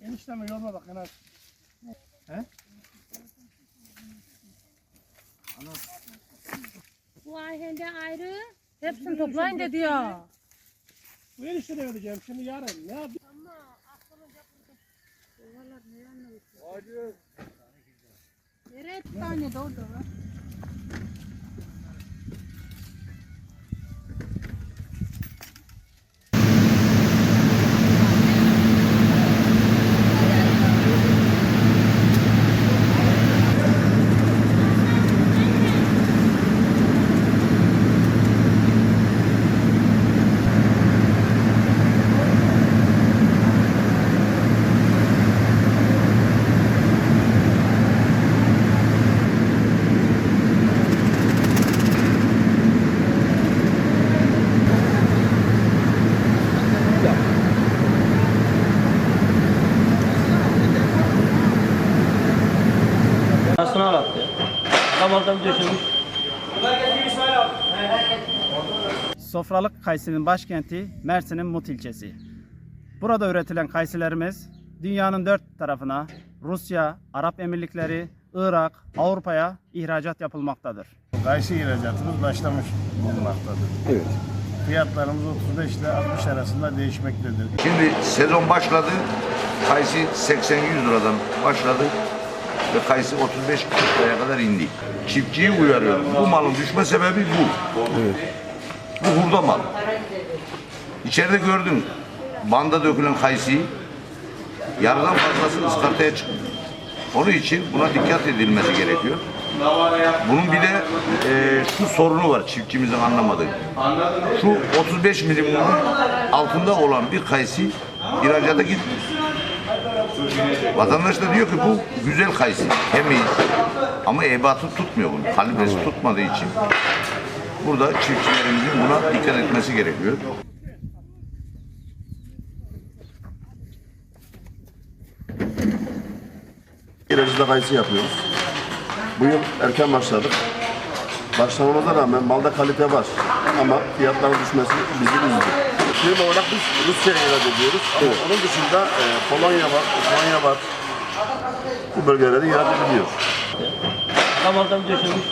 Enişteme yoluna bak Enes. Bu ayhende ayrı. Hepsini toplayın dedi ya. Bu enişte de vereceğim şimdi yarın. Ne yapayım? Yere bir tane doğdu. Aslına baktı. Damardan döşülmüş. Sofralık Kayısı'nın başkenti Mersin'in Mut ilçesi. Burada üretilen kayısılarımız dünyanın dört tarafına Rusya, Arap Emirlikleri, Irak, Avrupa'ya ihracat yapılmaktadır. Kayısı ihracatımız başlamış bulunmaktadır. Evet. Fiyatlarımız 35 ile 60 arasında değişmektedir. Şimdi sezon başladı. Kayısı 80-100 liradan başladı. Ve kayısı 35 liraya kadar indi. Çiftçiyi uyarıyorum. Bu malın düşme sebebi bu. Bu hurda mal. İçeride gördüm. Banda dökülen kayısıyı yarıdan fazlası ıskartaya çıktı. Onun için buna dikkat edilmesi gerekiyor. Bunun bir de e, şu sorunu var çiftçimizin anlamadığı. Şu 35 milimin altında olan bir kayısı ihracata gitmiyor. Vatandaş da diyor ki bu güzel kayısı, yemeyiz. Ama ebatı tutmuyor bunu, kalibresi tutmadığı için burada çiftçilerimizin buna dikkat etmesi gerekiyor. İlacıda kayısı yapıyoruz. Bu yıl erken başladık. Başlamamıza rağmen malda kalite var ama fiyatların düşmesi bizi üzdü. Mühim olarak biz Rusya'ya ihraç ediyoruz. Ama evet. onun dışında e, Polonya var, Ukrayna var. Bu bölgelerde ihraç ediliyor. Tam aldım geçirmiş.